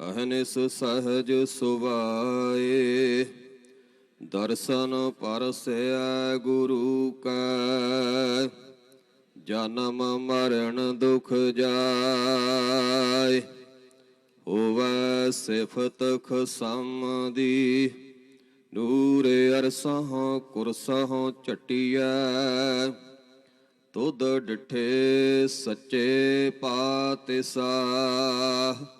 ਅਹਨਿਸ ਸਹਜ ਸੁਭਾਏ ਦਰਸ਼ਨ ਪਰਸੈ ਗੁਰੂ ਕੈ, ਜਨਮ ਮਰਨ ਦੁਖ ਜਾਏ, ਹੋਵੈ ਸਿਫਤ ਖਸਮ ਦੀ ਨੂਰ ਅਰਸਹ ਕੁਰਸਹ ਚਟਿਐ ਤੁਧ ਡਿਠੇ ਸੱਚੇ ਪਾਤਿਸਾਹ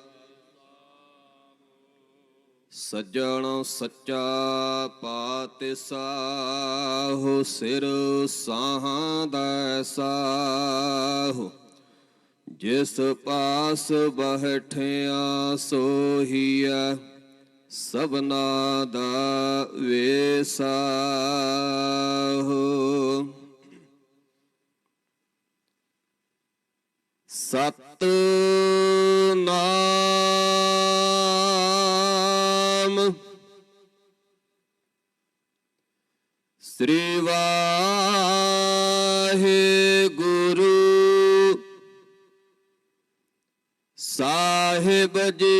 ਸੱਜਣ ਸੱਚਾ ਪਾਤਿਸਾਹੁ, ਸਿਰ ਸਾਹਾਂ ਦਾ ਸਾਹੁ। ਜਿਸ ਪਾਸ ਬਹਿਠਿਆ ਸੋਹੀਆ ਸਭਨਾ ਦਾ ਵੇਸਾਹੁ ਸਤ ਨਾਮ ਸ੍ਰੀ ਵਾਹਿਗੁਰੂ ਸਾਹਿਬ ਜੀ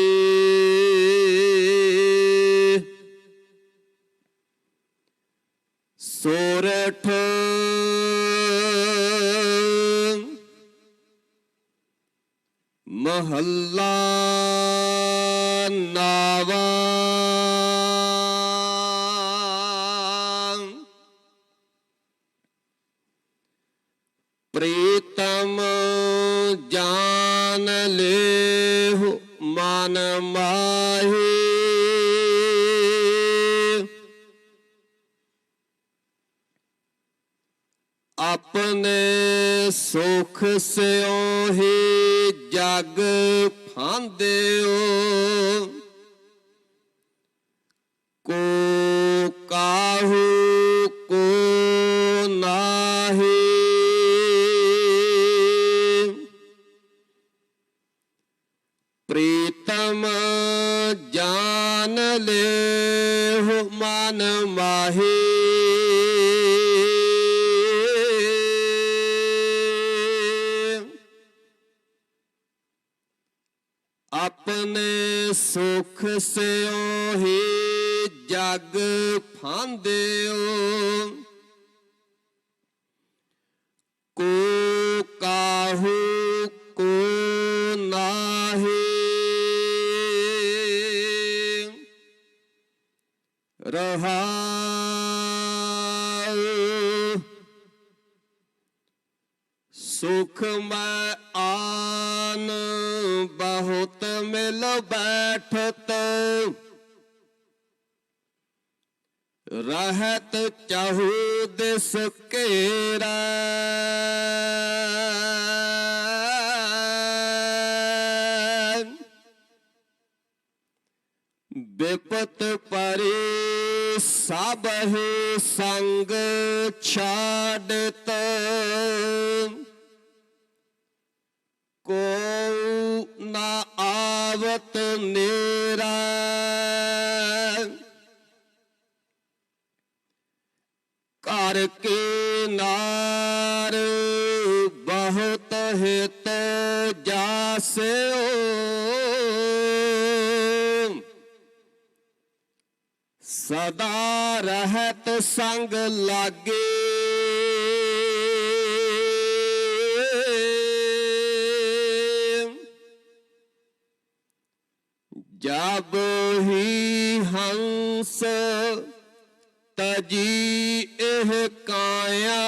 ਸੋਰਠ ਮਹੱਲਾ ਜਾਨ ਲੇਹੁ ਮਨ ਮਾਹੀ। ਆਪਣੇ ਸੁਖ ਸਿਓ ਹੀ ਜਗ ਫਾਂਦਿਓ। ਪ੍ਰੀਤਮ ਜਾਨ ਲੇਹੁ ਮਨ ਮਾਹੀ। ਆਪਣੇ ਸੁਖ ਸਿਓ ਹੀ ਜਗ ਫਾਂਦਿਓ। ਰਹਾਉ ਸੁਖ ਮੈਂ ਆਨ ਬਹੁਤ ਮਿਲ ਬੈਠਤ। ਰਹਿਤ ਚਾਹੂ ਦਿਸ ਘੇਰਾ ਬਿਪਤ ਪਰੇ ਸਭ ਸੰਗ ਛਾੜਤ ਕੋ ਨਾ ਆਵਤ ਨੇਰਾ। ਘਰ ਕੇ ਨਾਰ ਬਹੁਤ ਹਿਤ ਜਾਸਿਓ। ਸਦਾ ਰਹਤ ਸੰਗ ਲਾਗੇ। ਜਬ ਹੀ ਹੰਸ ਤਜੀ ਇਹ ਕਾਇਆ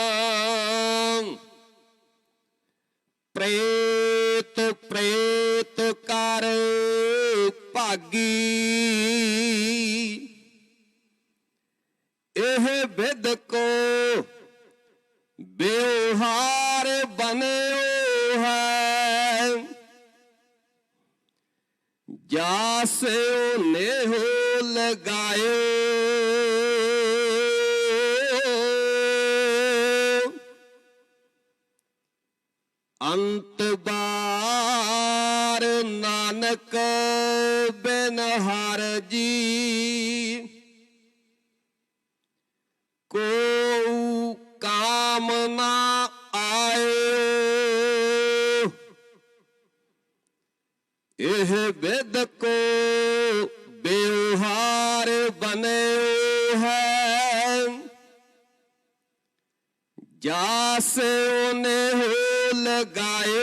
ਪ੍ਰੇਤ ਪ੍ਰੇਤ ਕਰ ਭਾਗੀ। क्या से ने हो लगाए अंत बार नानक बेनहार जी को कामना ਹੈ। ਜਾਸ ਉਹਨੇ ਹੋ ਲਗਾਏ।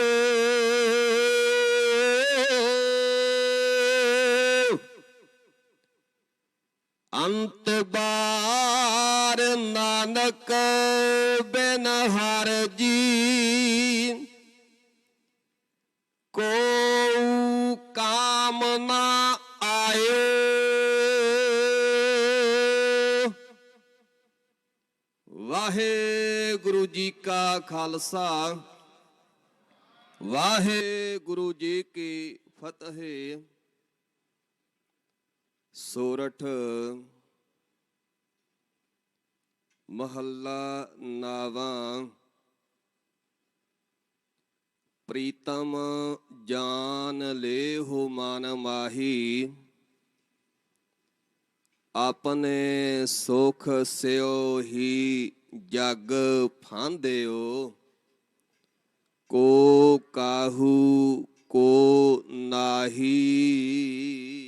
ਅੰਤ ਬਾਰ ਨਾਨਕ ਬਿਨ ਹਰ ਜੀ ਕੋ ਵਾਹਿਗੁਰੂ ਜੀ ਕਾ ਖਾਲਸਾ। ਵਾਹਿਗੁਰੂ ਜੀ ਕੀ ਫਤਿਹ। ਸੋਰਠ ਮਹੱਲਾ ਨਾਵਾਂ। ਪ੍ਰੀਤਮ ਜਾਨ ਲੈ ਹੋ ਮਨ ਮਾਹੀ। ਆਪਣੇ ਸੁਖ ਸਿਓ ਹੀ ਜਗ ਫਾਂਦਿਓ ਕੋ ਕਾਹੂ ਕੋ ਨਾਹੀ।